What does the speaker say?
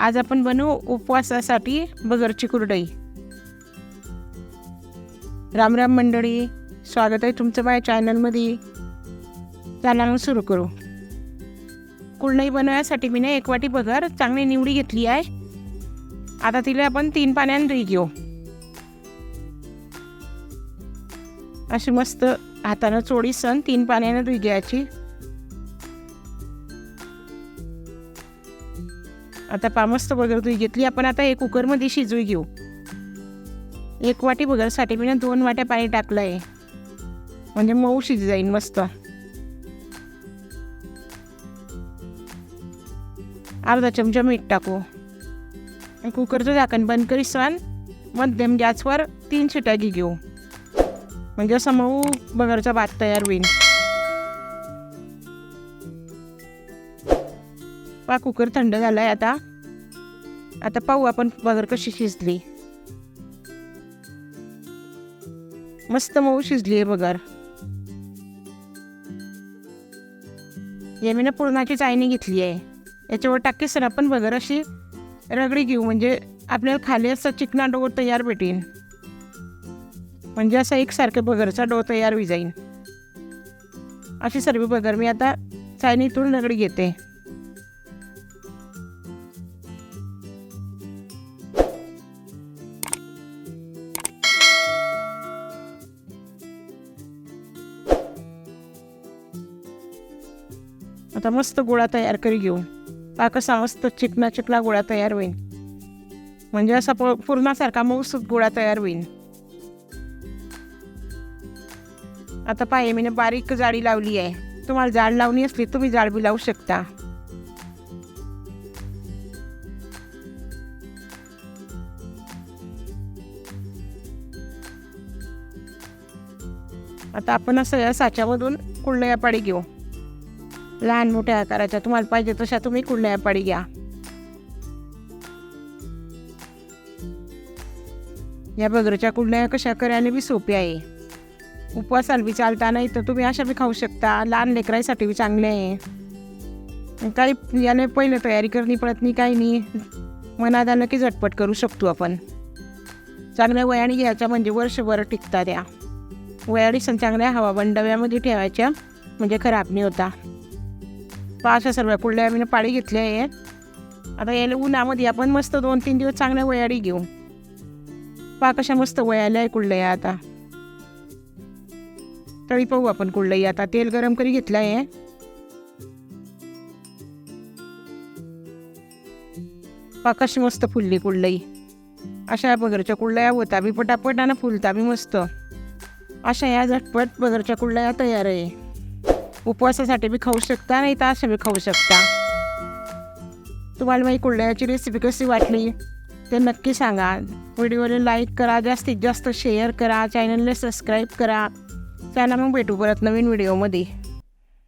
आज आपण बनवू उपवासासाठी बगरची कुरडई. राम राम मंडळी स्वागत आहे तुमचं माझ्या चॅनलमध्ये. चला मग सुरू करू. कुरडई बनवण्यासाठी मी ना एक वाटी बगर चांगली निवडी घेतली आहे. आता तिला आपण तीन पाण्यानं धुई घेऊ. अशी मस्त हातानं चोळी सण तीन पाण्यानं धुई घ्यायची. आता पामस्त बगर घेतली आपण आता हे कुकरमध्ये शिजवून घेऊ. एक वाटी बगरसाठी मी ना दोन वाट्या पाणी टाकलं आहे म्हणजे मऊ शिज जाईल मस्त. अर्धा चमचा मीठ टाकू. कुकरचं झाकण बंद करी सण मध्यम गॅसवर तीन शिट्या घेऊ. म्हणजे असं मऊ बगरचा भात तयार होईल पा कुकर थंड झाला आहे आता. आता पाहू आपण बगर कशी शिजली. मस्त मऊ शिजली आहे बगर मी ना पुरणाची चायनी घेतली आहे. याच्यावर टाकी सर आपण बगर अशी रगडी घेऊ म्हणजे आपल्याला खाली असं चिकना डो तयार भेटेल म्हणजे असा एकसारखं बगरचा डो तयार होई जाईन. अशी सर्व बगर मी आता चायनीतून रगडी घेते. आता मस्त गोळा तयार करी घेऊ. पा कसा मस्त चिकना चिकना गोळा तयार होईल म्हणजे असा प पूर्णासारखा मऊसूत गोळा तयार होईल आता पाय मी बारीक जाळी लावली आहे. तुम्हाला जाड लावणी असली तुम्ही जाड बी लावू शकता. आता आपण असं या साच्यामधून कुंडया पाडी घेऊ. लहान मोठ्या आकाराच्या तुम्हाला पाहिजे तशा तुम्ही कुंड्या पाडी घ्या. या बगरच्या कुंड्या कशा करायला बी सोपी आहे. उपवासाला बी चालता नाही तर तुम्ही अशा बी खाऊ शकता. लहान लेकराईसाठी बी चांगले आहे. काही याने पहिले तयारी करणी पडत नाही काही नाही. मनादानं की झटपट करू शकतो आपण. चांगल्या वयाने घ्यायच्या म्हणजे वर्षभर टिकता त्या वयाडी सण चांगल्या हवा बंडव्यामध्ये ठेवायच्या म्हणजे खराब नाही होता. पहा अशा सर्व कुठल्या आम्ही पाळी घेतल्या आहे. आता याला उन्हामध्ये आपण मस्त दोन तीन दिवस चांगल्या वयाडी घेऊ. पा कशा मस्त वयाल्या आहे कुठल्या आता. तळी पाहू आपण कुठलंही आता. तेल गरम करी घेतलं आहे. पा कशी मस्त फुलली कुठलंही अशा बगरच्या कुडल्या होता. बी पटापट आणि फुलता बी मस्त. अशा या झटपट बगरच्या कुळल्या तयार आहे. उपवासासाठी बी खाऊ शकता नाही तर अशा बी खाऊ शकता. तुम्हाला माझी कुळल्याची रेसिपी कशी वाटली ते नक्की सांगा. व्हिडिओला लाईक करा जास्तीत जास्त शेअर करा चॅनलला सबस्क्राईब करा. चला मग भेटू परत नवीन व्हिडिओमध्ये